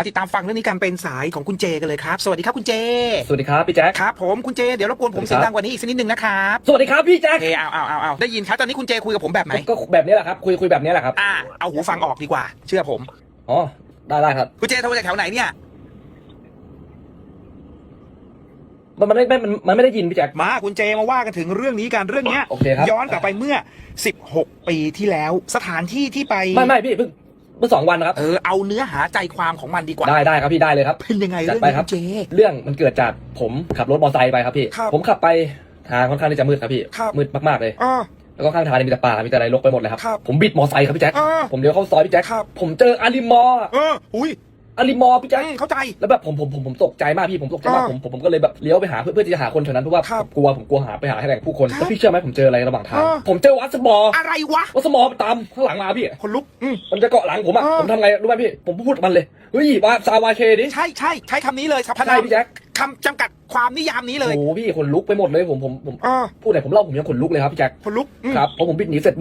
มาติดตามฟังเรื่องนี้กันเป็นสายของคุณเจกันเลยครับ สวัสดีครับคุณเจ สวัสดีครับพี่แจ็คครับผมคุณเจ เดี๋ยวรบกวนผมสวัสดีครับเสียงดังกว่านี้อีกสักนิดนึงนะครับสวัสดีครับพี่แจ็คเออเอาเอาเอาเอาได้ยินครับตอนนี้คุณเจคุยกับผมแบบไหนก็แบบนี้แหละครับคุยคุยแบบนี้แหละครับอ่าเอาหูฟังออกดีกว่า เชื่อผมอ๋อได้ได้ครับคุณเจโทรจากแถวไหนเนี่ยมันมันไม่ไม่มันมันไม่ได้ยินพี่แจ็คมาคุณเจมาว่ากันถึงเรื่องนี้กันเรื่องเนี้ยโอเคครับย้อนกลับไปเมื่อ 16 ปีที่แล้ว สถานที่ที่ไปไม่ไม่พี่เพิ่ง เมื่อสองวันนะครับ เออเอาเนื้อหาใจความของมันดีกว่า ได้ได้ครับพี่ได้เลยครับ เป็นยังไงจัดเรื่องไปนี้ครับคุณเจเรื่องมันเกิดจากผมขับรถมอเตอร์ไซค์ไปครับพี่ ครับผมขับไปทางค่อนข้างที่จะมืดครับพี่ครับ มืดมากๆเลย อ๋อ แล้วก็ข้างทางเนี่ยมีแต่ป่ามีแต่อะไรรกไปหมดเลยครับ ครับผมบิดมอเตอร์ไซค์ครับพี่แจ็คอ่าผมเลี้ยวเข้าซอยพี่แจ็คครับ ผมเจออาริมอร์ เอออุ้ย อาริมอร์พี่แจ็คอืมเข้าใจ แล้วแบบผมผมผมผมตกใจมากพี่ผมตกใจมากอ่าผมผมผมก็เลยแบบเลี้ยวไปหาเพื่อเพื่อที่จะหาคนแถวนั้นเพราะว่าครับผมกลัวผมกลัวหาไปหาให้แหล่งผู้คนครับแล้วพี่เชื่อไหมผมเจออะไรระหว่างทางอ่าผมเจอวัดสมอร์อะไรวะวัดสมอร์ตามข้างหลังมาพี่คนลุกอืมมันจะเกาะหลังผมอะอ่าผมทำไงรู้ไหมพี่ผมพูดกับมันเลยเฮ้ยว่าซาวาเคดิใช่ใช่ใช้คำนี้เลยครับพใช่พี่แจ็คคำจำกัดความนิยามนี้เลยโอ้โหพี่ขนลุกไปหมดเลยผมผมผมอ่าพูดไหนผมเล่าผมยังขนลุกเลยครับพี่แจ็คคนลุกอืมครับพอผมบิดหนีเสร็จ